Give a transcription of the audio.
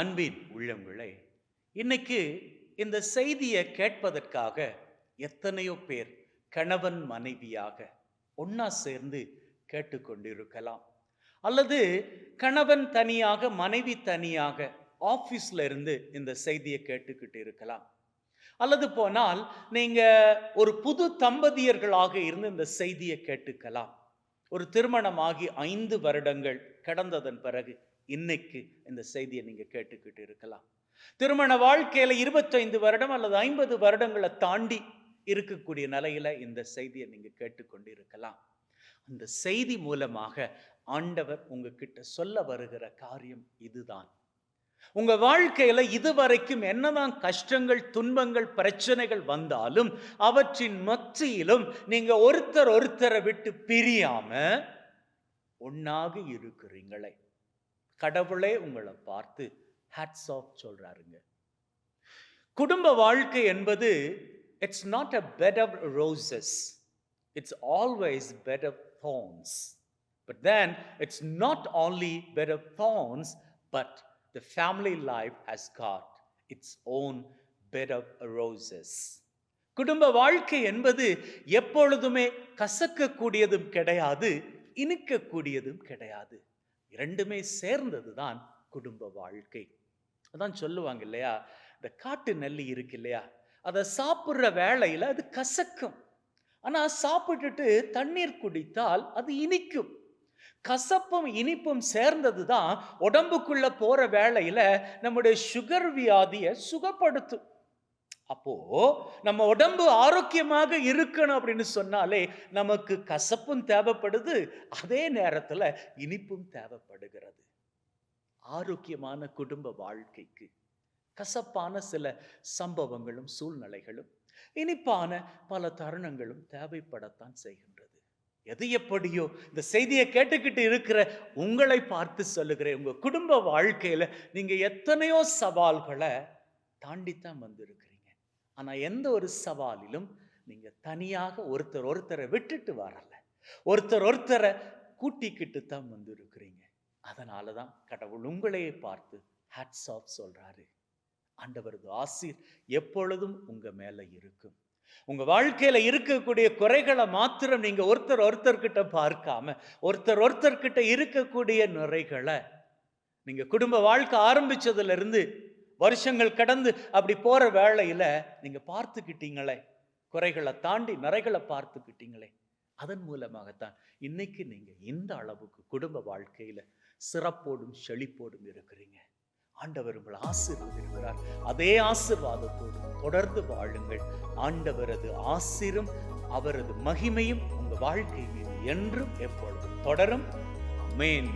அன்பின் உள்ளங்களே இன்னைக்கு இந்த செய்தியை கேட்பதற்காக எத்தனையோ பேர் கணவன் மனைவியாக ஒன்னா சேர்ந்து கேட்டுக்கொண்டிருக்கலாம். அல்லது கணவன் தனியாக மனைவி தனியாக ஆஃபீஸ்ல இருந்து இந்த செய்தியை கேட்டுக்கிட்டு இருக்கலாம். அல்லது போனால் நீங்க ஒரு புது தம்பதியர்களாக இருந்து இந்த செய்தியை கேட்டுக்கலாம். ஒரு திருமணமாகி ஐந்து வருடங்கள் கடந்ததன் பிறகு இன்னைக்கு இந்த செய்தியை நீங்கள் கேட்டுக்கிட்டு இருக்கலாம். திருமண வாழ்க்கையில் இருபத்தைந்து வருடம் அல்லது ஐம்பது வருடங்களை தாண்டி இருக்கக்கூடிய நிலையில இந்த செய்தியை நீங்கள் கேட்டுக்கொண்டு இருக்கலாம் அந்த செய்தி மூலமாக ஆண்டவர் உங்ககிட்ட சொல்ல வருகிற காரியம் இதுதான். உங்க வாழ்க்கையில இதுவரைக்கும் என்னதான் கஷ்டங்கள் துன்பங்கள் பிரச்சனைகள் வந்தாலும் அவற்றின் மத்தியிலும் நீங்க ஒருத்தர் ஒருத்தரை விட்டு பிரியாம ஒன்னாக இருக்கிறீங்களே. கடவுளே உங்களை பார்த்து ஹேட்ஸ் ஆஃப் சொல்றாருங்க. குடும்ப வாழ்க்கை என்பது it's not a bed of roses it's always bed of thorns. But then it's not only bed of thorns but the family life has got its own bed of roses. குடும்ப வாழ்க்கை என்பது எப்பொழுதுமே கசக்கக்கூடியதும் கிடையாது இனிக்கக்கூடியதும் கிடையாது. இரண்டுமே சேர்ந்தது தான் குடும்ப வாழ்க்கை. அதான் சொல்லுவாங்க இல்லையா? இந்த காட்டு நெல்லி இருக்கு இல்லையா? அதை சாப்பிட்ற வேளையில் அது கசக்கும். ஆனால் சாப்பிட்டுட்டு தண்ணீர் குடித்தால் அது இனிக்கும். கசப்பும் இனிப்பும் சேர்ந்தது தான் உடம்புக்குள்ள போற வேளையில நம்முடைய சுகர் வியாதியை சுகப்படுத்தும். அப்போ நம்ம உடம்பு ஆரோக்கியமாக இருக்கணும் அப்படின்னு சொன்னாலே நமக்கு கசப்பும் தேவைப்படுது அதே நேரத்துல இனிப்பும் தேவைப்படுகிறது. ஆரோக்கியமான குடும்ப வாழ்க்கைக்கு கசப்பான சில சம்பவங்களும் சூழ்நிலைகளும் இனிப்பான பல தருணங்களும் தேவைப்படத்தான் செய்யணும். எது எப்படியோ இந்த செய்தியை கேட்டுக்கிட்டு இருக்கிற உங்களை பார்த்து சொல்லுகிறேன். உங்க குடும்ப வாழ்க்கையில நீங்க எத்தனையோ சவால்களை தாண்டித்தான் வந்திருக்கிறீங்க. ஆனா எந்த ஒரு சவாலிலும் நீங்க தனியாக ஒருத்தர் ஒருத்தரை விட்டுட்டு வரல. ஒருத்தர் ஒருத்தரை கூட்டிக்கிட்டு தான் வந்திருக்கிறீங்க. அதனால தான் கடவுள் உங்களையே பார்த்து ஹேட்ஸ் ஆஃப் சொல்றாரு. ஆண்டவரது ஆசிர் எப்பொழுதும் உங்க மேல இருக்கும். உங்க வாழ்க்கையில இருக்கக்கூடிய குறைகளை மாத்திரம் நீங்க ஒருத்தர் ஒருத்தர்கிட்ட பார்க்காம ஒருத்தர் ஒருத்தர்கிட்ட இருக்கக்கூடிய நுரைகளை நீங்க குடும்ப வாழ்க்கை ஆரம்பிச்சதுல இருந்து வருஷங்கள் கடந்து அப்படி போற வேளையில் நீங்க பார்த்துக்கிட்டீங்களே குறைகளை தாண்டி நிறைகளை பார்த்துக்கிட்டீங்களே அதன் மூலமாகத்தான் இன்னைக்கு நீங்க இந்த அளவுக்கு குடும்ப வாழ்க்கையில சிறப்போடும் செழிப்போடும் இருக்கிறீங்க. ஆண்டவர் உங்களை ஆசீர்வதிக்கிறார் அதே ஆசிர்வாதத்தோடு தொடர்ந்து வாழுங்கள். ஆண்டவரது ஆசிரும் அவரது மகிமையும் உங்கள் வாழ்க்கை மீது என்றும் எப்பொழுதும் தொடரும். அமேன்